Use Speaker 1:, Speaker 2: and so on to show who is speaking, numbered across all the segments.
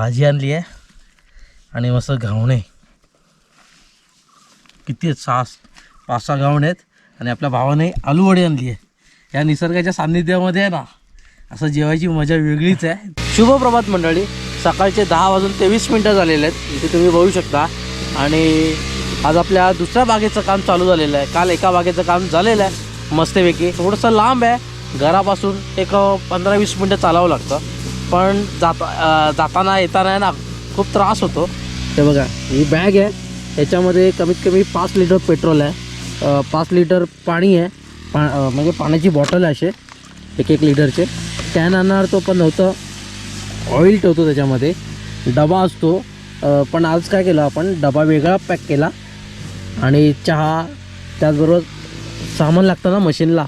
Speaker 1: भाजी आणली आहे. आणि मस्त घावणे. किती आहेत? सहा पाच सहा घावणे आहेत. आणि आपल्या भावाने आलूवडी आणली आहे. या निसर्गाच्या सान्निध्यामध्ये आहे ना असं जेवायची मजा वेगळीच आहे. शुभ प्रभात मंडळी सकाळचे दहा वाजून तेवीस मिनटं झालेले आहेत. इथे तुम्ही बघू शकता. आणि आज आपल्या दुसऱ्या बागेचं काम चालू झालेलं आहे. काल एका बागेचं काम झालेलं आहे मस्तपैकी. थोडंसं लांब आहे. घरापासून एक पंधरा वीस मिनटं चालावं लागतं. पण जाता जाताना येताना ना खूप त्रास होतो. ते बघा ही बॅग आहे. याच्यामध्ये कमीत कमी पाच लिटर पेट्रोल आहे. पाच लिटर पाणी आहे. पा म्हणजे पाण्याची बॉटल आहे असे एक एक लिटरचे कॅन आणणार तो पण नव्हतं. ऑइल ठेवतो त्याच्यामध्ये. डबा असतो. पण आज काय केलं आपण? डबा वेगळा पॅक केला. आणि चहा त्याचबरोबर सामान लागतं ना मशीनला.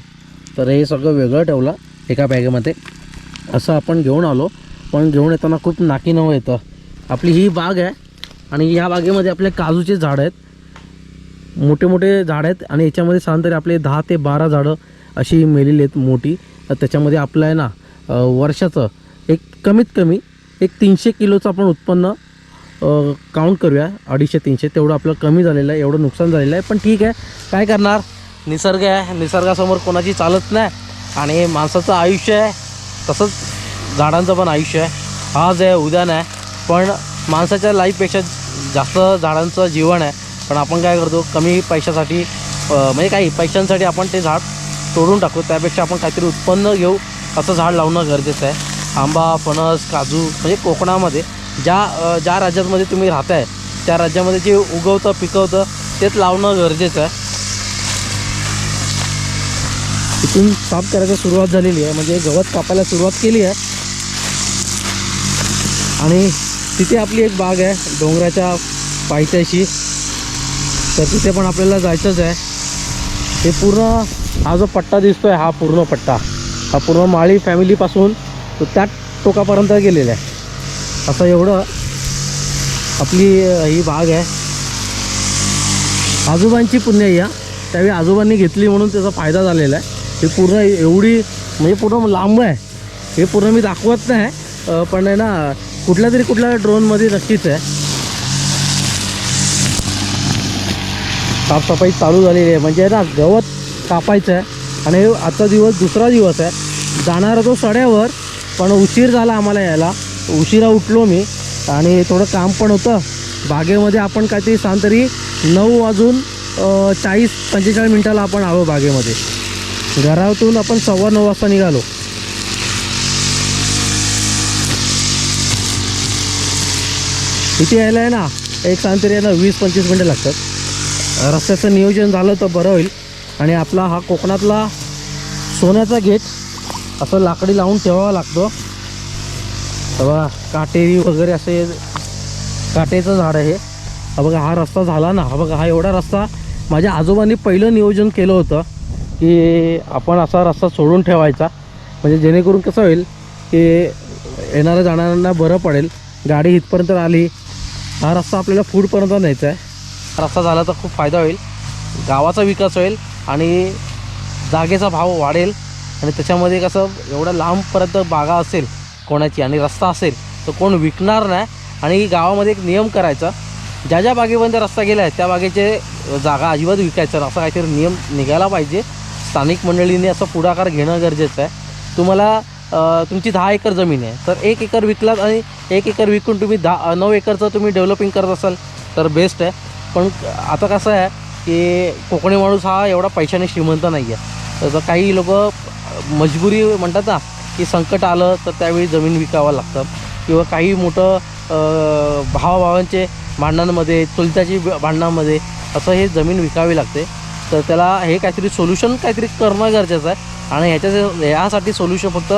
Speaker 1: तर हे सगळं वेगळं ठेवलं एका बॅगेमध्ये असं आपण घेऊन आलो. पण घेऊन येताना खूप नाकी नवं येतं. आपली ही बाग आहे आणि या बागेमध्ये आपले काजूचे झाडं आहेत. मोठे मोठे झाड आहेत आणि याच्यामध्ये साधारण आपले दहा ते बारा झाडं अशी मेलेली आहेत मोठी. तर त्याच्यामध्ये आपलं आहे ना वर्षाचं एक कमीत कमी एक तीनशे किलोचं आपण उत्पन्न काउंट करूया. अडीचशे तीनशे तेवढं आपलं कमी झालेलं आहे एवढं नुकसान झालेलं आहे. पण ठीक आहे. काय करणार? निसर्ग आहे. निसर्गासमोर कोणाची चालत नाही. आणि माणसाचं आयुष्य आहे. तसंच झाडांचं पण आयुष्य आहे. आज आहे उद्या नाही. पण माणसाच्या लाईफपेक्षा जास्त झाडांचं जीवन आहे. पण आपण काय करतो कमी पैशासाठी म्हणजे काही पैशांसाठी आपण ते झाड तोडून टाकू त्यापेक्षा आपण काहीतरी उत्पन्न घेऊ असं झाड लावणं गरजेचं आहे. आंबा फणस काजू म्हणजे कोकणामध्ये ज्या ज्या राज्यामध्ये तुम्ही राहताय त्या राज्यामध्ये जे उगवतं पिकवतं तेच लावणं गरजेचं आहे. इथून साफ करायला सुरुवात झालेली आहे. म्हणजे गवत कापायला सुरुवात केली आहे. आणि तिथे आपली एक बाग आहे डोंगराच्या पायथ्याशी. तर तिथे पण आपल्याला जायचंच आहे. हे पूर्ण हा जो पट्टा दिसतोय हा पूर्ण पट्टा. हा पूर्ण माळी फॅमिलीपासून तो त्या टोकापर्यंत गेलेला आहे. असं एवढं आपली ही बाग आहे. आजोबांची पुण्य या त्यावेळी आजोबांनी घेतली म्हणून त्याचा फायदा झालेला आहे. हे पूर्ण एवढी म्हणजे पूर्ण लांब आहे. हे पूर्ण मी दाखवत नाही पण आहे ना कुठल्या तरी कुठल्या ड्रोनमध्ये नक्कीच आहे. साफसफाई चालू झालेली आहे. म्हणजे ना गवत कापायचं आहे आणि आजचा दिवस दुसरा दिवस आहे. जाणारा तो सड्यावर पण उशीर झाला आम्हाला यायला. उशिरा उठलो मी आणि थोडं काम पण होतं. बागेमध्ये आपण काहीतरी सांग तरी नऊ वाजून चाळीस पंचेचाळीस मिनटाला आपण आलो बागेमध्ये. घरातून आपण सव्वा नऊ वाजता निघालो. इथे यायला आहे ना एक सांगते तरी ना वीस पंचवीस मिनटं लागतात. रस्त्याचं नियोजन झालं तर बरं होईल. आणि आपला हा कोकणातला सोन्याचा गेट असं लाकडी लावून ठेवावा लागतो. बघा काटेरी वगैरे असे काटेचं झाड आहे. हा बघा हा रस्ता झाला ना. हा बघा हा एवढा रस्ता माझ्या आजोबांनी पहिलं नियोजन केलं होतं. की आपण असा रस्ता सोडून ठेवायचा. म्हणजे जेणेकरून कसं होईल की येणाऱ्या जाणाऱ्यांना बरं पडेल. गाडी इथपर्यंत आली हा रस्ता आपल्याला फूडपर्यंत न्यायचा आहे. रस्ता झाला तर खूप फायदा होईल. गावाचा विकास होईल आणि जागेचा भाव वाढेल. आणि त्याच्यामध्ये कसं एवढं लांबपर्यंत बागा असेल कोणाची आणि रस्ता असेल तर कोण विकणार नाही. आणि गावामध्ये एक नियम करायचा. ज्या ज्या बागेपर्यंत रस्ता गेला आहे त्या बागेचे जागा अजिबात विकायचं असा काहीतरी नियम निघायला पाहिजे. स्थानिक मंडळींनी असं पुढाकार घेणं गरजेचं आहे. तुम्हाला तुमची दहा एकर जमीन आहे. तर एक एकर विकलात आणि एक एकर विकून तुम्ही दहा नऊ एकरचं तुम्ही डेव्हलपिंग करत असाल तर बेस्ट आहे. पण आता कसं आहे की कोकणी माणूस हा एवढा पैशाने श्रीमंत नाही आहे तर काही लोक मजबुरी म्हणतात ना की संकट आलं तर त्यावेळी जमीन विकावं लागतं. किंवा काही मोठं भावाभावांचे भांडणांमध्ये चुलत्याची भांडणांमध्ये असं हे जमीन विकावी लागते. तर त्याला हे काहीतरी सोल्युशन काहीतरी करणं गरजेचं आहे. आणि ह्याच्या ह्यासाठी सोल्युशन फक्त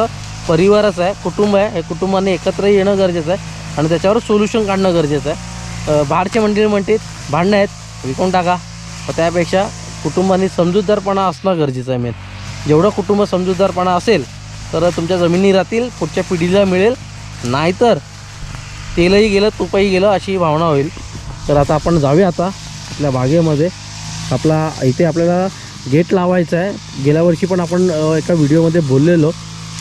Speaker 1: परिवारच आहे कुटुंब आहे. हे कुटुंबाने एकत्र येणं गरजेचं आहे. आणि त्याच्यावर सोल्युशन काढणं गरजेचं आहे. बाहेरचे मंडळी म्हणते भांडणं आहेत विकून टाका. त्यापेक्षा कुटुंबाने समजूतदारपणा असणं गरजेचं आहे मेन जेवढं कुटुंब समजूतदारपणा असेल तर तुमच्या जमिनी राहतील पुढच्या पिढीला मिळेल. नाहीतर तेलही गेलं तुपही गेलं अशी भावना होईल. तर आता आपण जाऊया आता आपल्या बागेमध्ये. आपला इथे आपल्याला गेट लावायचं आहे. गेल्या वर्षी पण आपण एका व्हिडिओमध्ये बोललेलो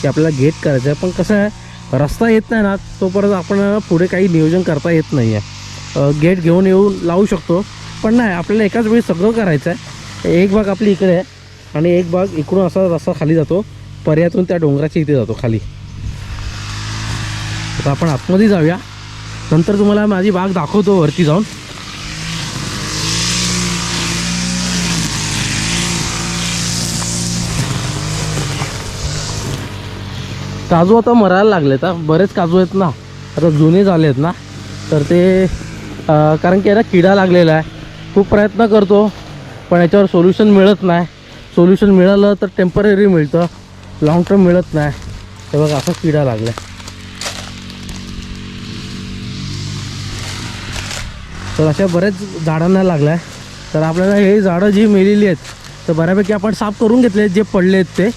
Speaker 1: की आपल्याला गेट करायचं आहे. पण कसं आहे रस्ता येत नाही ना तोपर्यंत आपण पुढे काही नियोजन करता येत नाही आहे गेट घेऊन येऊन लावू शकतो. पण नाही आपल्याला एकाच वेळी सगळं करायचं आहे. एक भाग आपली इकडे आहे आणि एक भाग इकडून असा रस्ता खाली जातो. पर्यातून त्या डोंगराच्या इथे जातो खाली. आता आपण आतमध्ये जाऊया. नंतर तुम्हाला माझी बाग दाखवतो वरती जाऊन. काजू आता मरायला लागले तर बरेच काजू आहेत ना. आता जुने झाले आहेत ना. तर ते कारण की याला किडा लागलेला आहे. खूप प्रयत्न करतो पण याच्यावर सोल्युशन मिळत नाही. सोल्युशन मिळालं तर टेंपररी मिळतं. लाँग टर्म मिळत नाही. हे बघा असा किडा लागला तर अशा बऱ्याच झाडांना लागला आहे तर आपल्याला हे झाडं जी मेलेली आहेत तर बऱ्यापैकी आपण साफ करून घेतले आहेत जे पडले आहेत ते.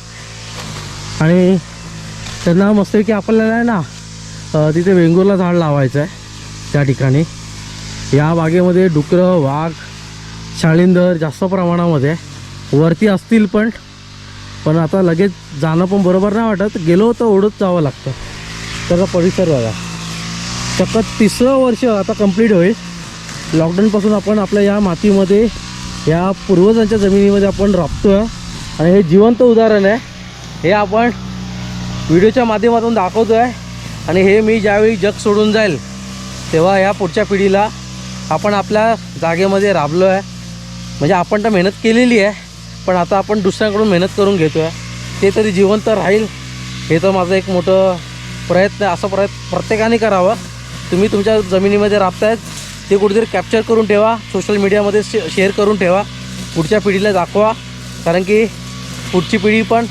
Speaker 1: आणि त्यांना मस्तपैकी आपल्याला आहे ना तिथे वेंगुर्ला झाड लावायचं आहे त्या ठिकाणी. या बागेमध्ये डुकरं वाघ शाळिंदर जास्त प्रमाणामध्ये आहे. वरती असतील पण पण आता लगेच जाणं पण बरोबर नाही वाटत. गेलो तर ओढत जावं लागतं. त्याचा परिसर बघा. चक्क तिसरं वर्ष आता कंप्लीट होईल. लॉकडाऊनपासून आपण आपल्या या मातीमध्ये या पूर्वजांच्या जमिनीमध्ये आपण राबतो आहे आणि हे जिवंत उदाहरण आहे. हे आपण व्हिडिओच्या माध्यमातून दाखवतो आहे आणि हे मी ज्यावेळी जग सोडून जाईल तेव्हा या पुढच्या पिढीला आपण आपल्या जागेमध्ये राबलो आहे म्हणजे आपण तर मेहनत केलेली आहे पण आता आपण दुसऱ्यांकडून मेहनत करून घेतो आहे ते तरी जिवंत राहील हे तर माझं एक मोठं प्रयत्न आहे असं प्रयत्न प्रत्येकाने करावं. तुम्ही तुमच्या जमिनीमध्ये राबतायत ते कुठेतरी कॅप्चर करून ठेवा सोशल मीडियामध्ये शे शेअर करून ठेवा पुढच्या पिढीला दाखवा. कारण की पुढची पिढी पण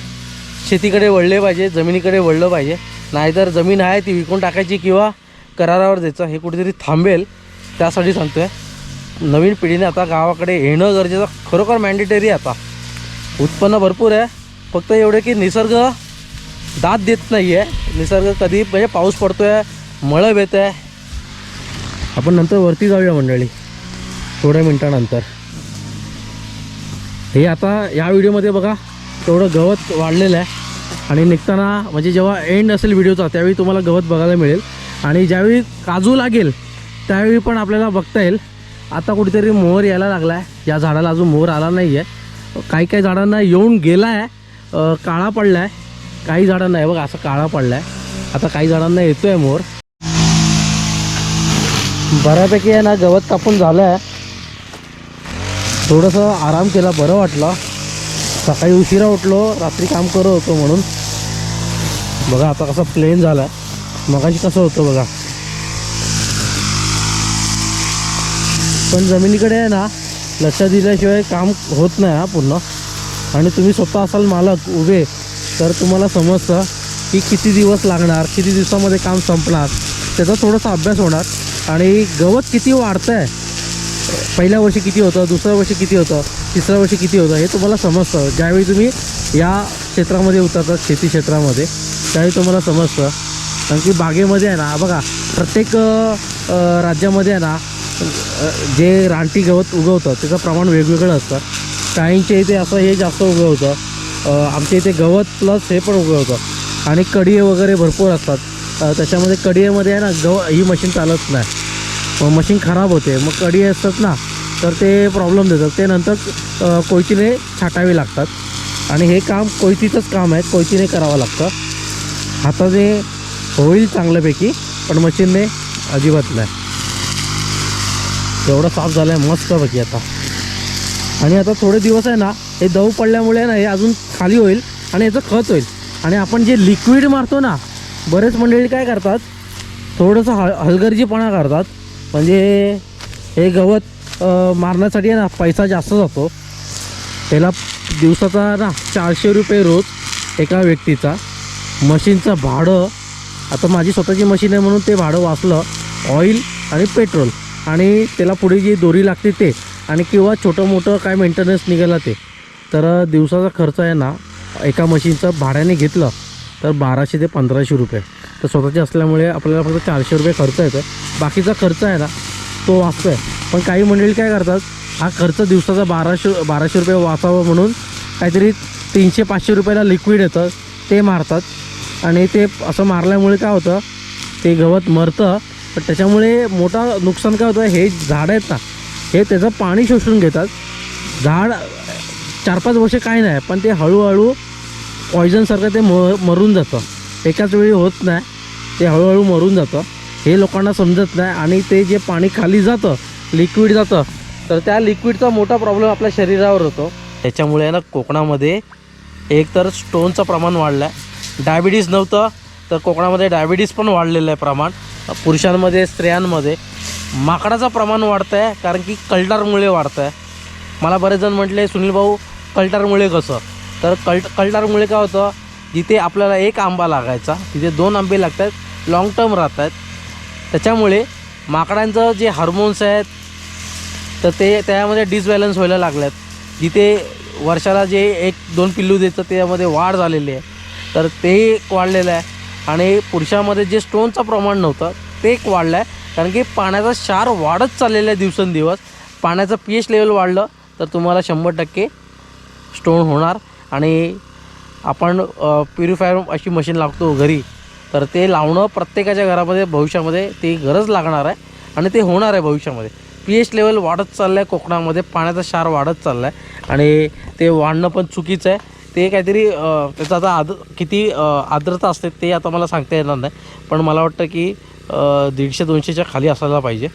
Speaker 1: शेतीकडे वळले पाहिजे जमिनीकडे वळलं पाहिजे. नाहीतर जमीन आहे ती विकून टाकायची किंवा करारावर द्यायचं हे कुठेतरी थांबेल. त्यासाठी सांगतो आहे नवीन पिढीने आता गावाकडे येणं गरजेचं खरोखर मॅन्डेटरी आता. उत्पन्न भरपूर आहे फक्त एवढं की निसर्ग दाद देत नाही आहे निसर्ग कधी म्हणजे पाऊस पडतो आहे मळब येत आहे आपण नंतर वरती जाऊया मंडळी थोड्या मिनटानंतर. हे आता या व्हिडिओमध्ये बघा तेवढं गवत वाढलेलं आहे. आणि निघताना म्हणजे जेव्हा एंड असेल व्हिडिओचा त्यावेळी तुम्हाला गवत बघायला मिळेल. आणि ज्यावेळी काजू लागेल त्यावेळी पण आपल्याला बघता येईल. आता कुठेतरी मोहर यायला लागला आहे या झाडाला अजून मोहर आला नाही आहे काही काही झाडांना येऊन गेला आहे काळा पडला आहे काही झाडांना आहे बघा असं काळा पडला आहे आता काही झाडांना येतो आहे मोहर बऱ्यापैकी आहे ना गवत कापून झालं आहे थोडंसं आराम केला बरं वाटलं. सकाळी उशिरा उठलो रात्री काम करत होतो म्हणून. बघा आता कसं प्लेन झाला. आहे मगाशी कसं होतं बघा. पण जमिनीकडे आहे ना लक्ष दिल्याशिवाय काम होत नाही हा पूर्ण. आणि तुम्ही स्वतः असाल मालक उभे तर तुम्हाला समजतं की किती दिवस लागणार किती दिवसामध्ये काम संपणार. त्याचा थोडासा अभ्यास होणार. आणि गवत किती वाढतं आहे पहिल्या वर्षी किती होतं? दुसऱ्या वर्षी किती होतं? तिसऱ्या वर्षी किती होतं हे तुम्हाला समजतं. ज्यावेळी तुम्ही या क्षेत्रामध्ये उतरतात शेती क्षेत्रामध्ये त्यावेळी तुम्हाला समजतं. कारण की बागेमध्ये आहे ना बघा प्रत्येक राज्यामध्ये आहे ना जे रानटी गवत उगवतं त्याचं प्रमाण वेगवेगळं असतं. काहींच्या इथे असं हे जास्त उगवतं. आमच्या इथे गवत प्लस हे पण उगवतं. आणि कडिये वगैरे भरपूर असतात. त्याच्यामध्ये कडियेमध्ये आहे ना गव ही मशीन चालत नाही. मग मशीन खराब होते. मग कडी असतात ना तर ते प्रॉब्लेम देतात. ते नंतर कोयतीने छाटावे लागतात. आणि हे काम कोयतीचंच काम आहे. कोयतीने करावं लागतं. हाताने होईल चांगल्यापैकी पण मशीनने अजिबात नाही. एवढं साफ झालं आहे मस्त बाकी आता. आणि आता थोडे दिवस आहे ना हे दव पडल्यामुळे ना हे अजून खाली होईल आणि याचं खत होईल. आणि आपण जे लिक्विड मारतो ना बरेच मंडळी काय करतात? थोडंसं हल हलगर्जीपणा करतात. म्हणजे हे गवत मारण्यासाठी आहे ना पैसा जास्त जातो. त्याला दिवसाचा ना चारशे रुपये रोज एका व्यक्तीचा. मशीनचं भाडं आता माझी स्वतःची मशीन आहे म्हणून ते भाडं वाचलं ऑइल आणि पेट्रोल. आणि त्याला पुढे जी दोरी लागते ते आणि किंवा छोटं मोठं काय मेंटेनन्स निघाला ते. तर दिवसाचा खर्च आहे ना एका मशीनचं भाड्याने घेतलं तर बाराशे ते पंधराशे रुपये. तर स्वतःचे असल्यामुळे आपल्याला फक्त चारशे रुपये खर्च येतो बाकीचा खर्च आहे ना तो वाचतो आहे पण काही मंडळी काय करतात हा खर्च दिवसाचा बाराशे बाराशे रुपये वाचावं म्हणून काहीतरी तीनशे पाचशे रुपयाला लिक्विड येतं ते मारतात. आणि ते असं मारल्यामुळे काय होतं ते गवत मरतं पण त्याच्यामुळे मोठा नुकसान काय होतं हे झाडं आहेत ना हे त्याचं पाणी शोषून घेतात. झाड चार पाच वर्ष काही नाही पण ते हळूहळू पॉयझनसारखं ते म मरून जातं. एकाच वेळी होत नाही ते हळूहळू मरून जातं. हे लोकांना समजत नाही आणि ते जे पाणी खाली जातं लिक्विड जातं. तर त्या लिक्विडचा मोठा प्रॉब्लेम आपल्या शरीरावर होतो. त्याच्यामुळे ना कोकणामध्ये एक तर स्टोनचं प्रमाण वाढलं आहे डायबिटीज नव्हतं तर कोकणामध्ये डायबिटीज पण वाढलेलं आहे प्रमाण. पुरुषांमध्ये स्त्रियांमध्ये. माकडाचं प्रमाण वाढतं आहे कारण की कल्टारमुळे वाढतं आहे मला बरेच जण म्हटले सुनील भाऊ कल्टारमुळे कसं? तर कल्ट कल्टारमुळे काय होतं? जिथे आपल्याला एक आंबा लागायचा तिथे दोन आंबे लागतात लाँग टर्म राहत आहेत त्याच्यामुळे माकडांचं जे हार्मोन्स आहेत तर ते त्यामध्ये डिसबॅलन्स व्हायला लागल्यात. जिथे वर्षाला जे एक दोन पिल्लू देतं त्यामध्ये वाढ झालेली आहे. तर ते एक वाढलेलं आहे. आणि पुरुषामध्ये जे स्टोनचं प्रमाण नव्हतं ते एक वाढलं आहे कारण की पाण्याचा क्षार वाढत चाललेला आहे दिवसेंदिवस. पाण्याचं पी एच लेवल वाढलं तर तुम्हाला शंभर टक्के स्टोन होणार. आणि आपण प्युरिफायर अशी मशीन लागतो घरी. तर ते लावणं प्रत्येकाच्या घरामध्ये भविष्यामध्ये ती गरज लागणार आहे आणि ते होणार आहे भविष्यामध्ये. पी एच लेवल वाढत चाललं आहे कोकणामध्ये पाण्याचा क्षार वाढत चालला आहे आणि ते वाढणं पण चुकीचं आहे. ते काहीतरी त्याचं आता आद किती आर्द्रता असते ते आता मला सांगता येणार नाही. पण मला वाटतं की दीडशे दोनशेच्या खाली असायला पाहिजे.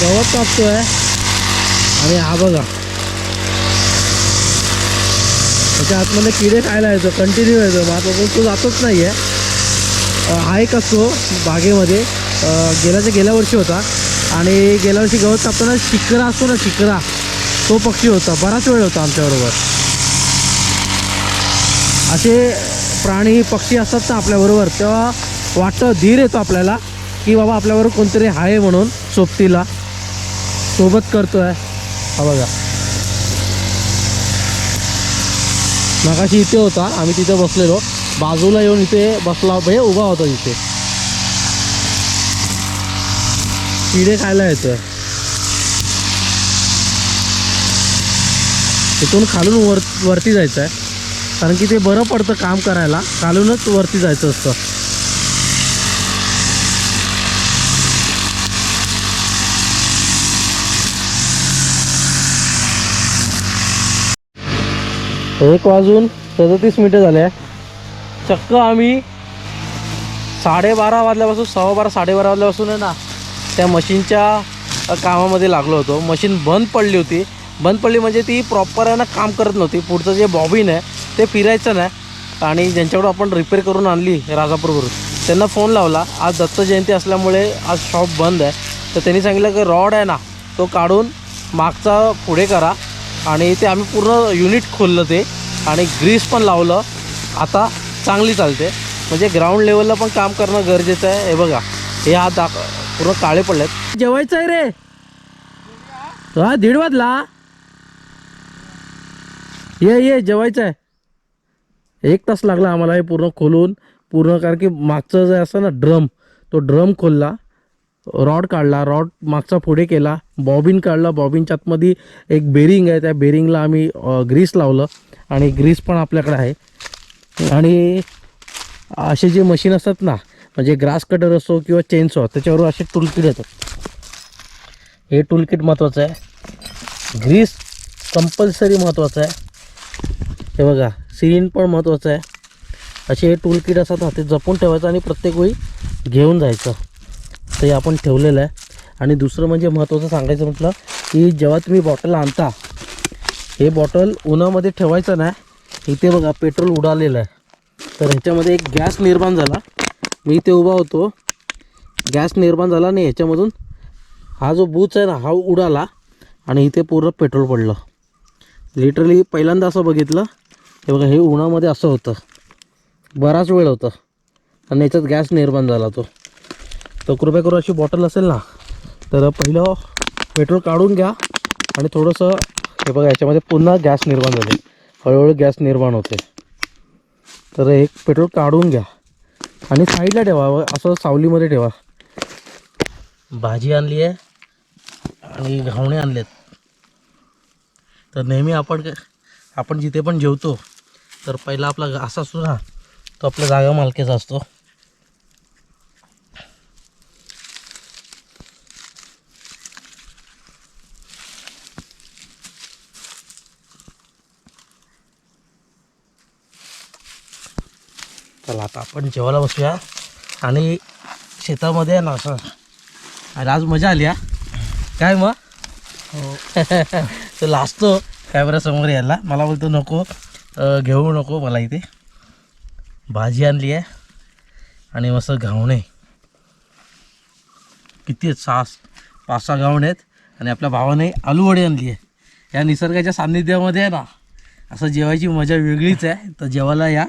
Speaker 1: गवत कापतोय. आणि हा बघा. त्याच्या आतमध्ये किडे खायला येतो कंटिन्यू येतो. माझा तो जातच नाही आहे हा एक असतो बागेमध्ये. गेल्याच्या गेल्या वर्षी होता. आणि गेल्या वर्षी गवत कापताना शिकरा असतो ना शिकरा. तो पक्षी होता. बराच वेळ होता आमच्याबरोबर असे प्राणी पक्षी असतात ना आपल्याबरोबर तेव्हा वाटतं धीर येतो आपल्याला की बाबा आपल्याबरोबर कोणतरी आहे म्हणून सोबतीला. सोबत करतोय. हा बघा. मगाशी इथे होता आम्ही तिथे बसलेलो. बाजूला येऊन इथे बसला म्हणजे उभा होता इथे. किडे खायला येतोय. इथून खालून वर वरती जायचं आहे कारण की ते बरं पडतं काम करायला. खालूनच वरती जायचं असतं. एक वाजून सदतीस मिनटं झाले चक्क आम्ही साडेबारा वाजल्यापासून सव्वा बारा साडेबारा वाजल्यापासून आहे ना त्या मशीनच्या कामामध्ये लागलो होतो. मशीन बंद पडली होती. बंद पडली म्हणजे ती प्रॉपर आहे ना काम करत नव्हती. पुढचं जे बॉबिन आहे ते फिरायचं नाही. आणि ज्यांच्याकडून आपण रिपेअर करून आणली राजापूरवरून त्यांना फोन लावला. आज दत्त जयंती असल्यामुळे आज शॉप बंद आहे. तर त्यांनी सांगितलं की रॉड आहे ना तो काढून मागचा पुढे करा. आणि ते आम्ही पूर्ण युनिट खोललं ते. आणि ग्रीस पण लावलं. आता चांगली चालते. म्हणजे ग्राउंड लेवलला पण काम करणं गरजेचं आहे. हे बघा. हे हात दाख पूर्ण काळे पडलेत. जेवायचं आहे रे. हा दीड वाजला. ये ये जेवायचं आहे. एक तास लागला आम्हाला हे पूर्ण खोलून. पूर्ण कारण की मागचं जे असं ना ड्रम तो ड्रम खोलला. रॉड काढला रॉड मागचा पुढे केला बॉबिन काढला बॉबिनच्या आतमध्ये एक बेरिंग आहे त्या बेरिंगला आम्ही ग्रीस लावलं आणि ग्रीस पण आपल्याकडे आहे. आणि असे जे मशीन असतात ना म्हणजे ग्रास कटर असो किंवा चेनसॉ त्याच्यावर असे टूलकिट येतात. हे टूलकिट महत्त्वाचं आहे. ग्रीस कंपल्सरी महत्त्वाचं आहे. हे बघा सिरीन पण महत्त्वाचं आहे. असे हे टूलकिट असतात ना ते जपून ठेवायचं आणि प्रत्येक वेळी घेऊन जायचं. तर हे आपण ठेवलेलं आहे. आणि दुसरं म्हणजे महत्त्वाचं सांगायचं म्हटलं की जेव्हा तुम्ही बॉटल आणता हे बॉटल उन्हामध्ये ठेवायचं नाही. इथे बघा पेट्रोल उडालेलं आहे. तर ह्याच्यामध्ये एक गॅस निर्माण झाला. मी इथे उभा होतो. गॅस निर्माण झाला आणि ह्याच्यामधून हा जो बूच आहे ना हा उडाला आणि इथे पूर्ण पेट्रोल पडलं. लिटरली पहिल्यांदा असं बघितलं. हे बघा हे उन्हामध्ये असं होतं. बराच वेळ होतं. आणि याच्यात गॅस निर्माण झाला तो. तर कृपया करून अशी बॉटल असेल ना तर पहिलं पेट्रोल काढून घ्या आणि थोडंसं हे बघा याच्यामध्ये पुन्हा गॅस निर्माण झाले. हळूहळू गॅस निर्माण होते. तर एक पेट्रोल काढून घ्या. आणि साईडला ठेवा व असं सावलीमध्ये ठेवा. भाजी आणली आहे आणि घावणे आणलेत. तर नेहमी आपण आपण जिथे पण जेवतो तर पहिला आपला असा असतो ना तो आपल्या जागा मालकीचा असतो चला आता आपण. जेवायला बसूया. आणि शेतामध्ये ना असं. आणि आज मजा आली हा. काय मग? हो. तो लाजतो कॅमेऱ्यासमोर यायला. मला बोलतो नको घेऊ नको मला इथे. भाजी आणली आहे. आणि मस्त घावणे. किती आहेत? सहा पाच सहा घावणे आहेत. आणि आपल्या भावाने आलूवडी आणली आहे. या निसर्गाच्या सान्निध्यामध्ये आहे ना असं जेवायची मजा वेगळीच आहे. तर जेवायला या.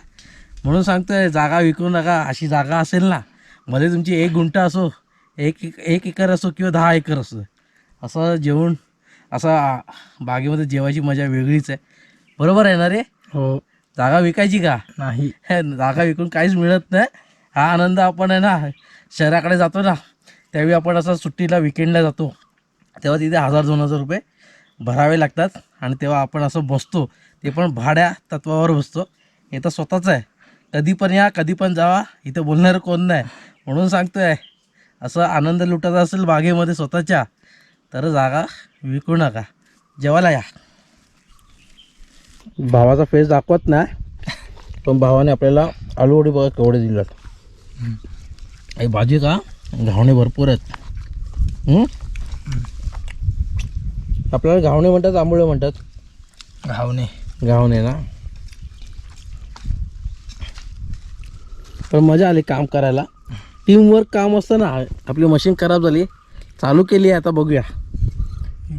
Speaker 1: म्हणून सांगतोय जागा विकू नका अशी जागा असेल ना भले तुमची एक गुंठा असो एक एक एक एकर असो किंवा दहा एकर असो असं जेवून असं बागेमध्ये जेवायची मजा वेगळीच आहे. बरोबर आहे ना रे?
Speaker 2: हो.
Speaker 1: जागा विकायची का?
Speaker 2: नाही.
Speaker 1: जागा विकून काहीच मिळत नाही. हा आनंद आपण आहे ना शहराकडे जातो ना त्यावेळी आपण असं सुट्टीला विकेंडला जातो. तेव्हा तिथे हजार दोन हजार रुपये भरावे लागतात. आणि तेव्हा आपण असं बसतो ते पण भाड्या तत्वावर बसतो. हे तर स्वतःच आहे. कधी पण या कधी पण जावा. इथं बोलणारं कोण नाही. म्हणून सांगतोय असं आनंद लुटायचा असेल बागेमध्ये स्वतःच्या तर जागा विकू नका. जेवायला या. भावाचा फेस दाखवत नाही पण भावाने आपल्याला आलूवडी बघा केवढे दिल्यात आई भाजी का? घावणे भरपूर आहेत? आपल्याला घावणे म्हणतात आंबोळे म्हणतात.
Speaker 2: घावणे.
Speaker 1: घावणे ना? पण मजा आली काम करायला. टीमवर्क काम असतं ना आपली मशीन खराब झाली. चालू केली आहे आता बघूया.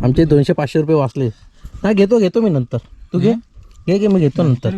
Speaker 1: आमचे दोनशे पाचशे रुपये वाचले. नाही घेतो घेतो मी नंतर. तू घे. घे घे मी घेतो नंतर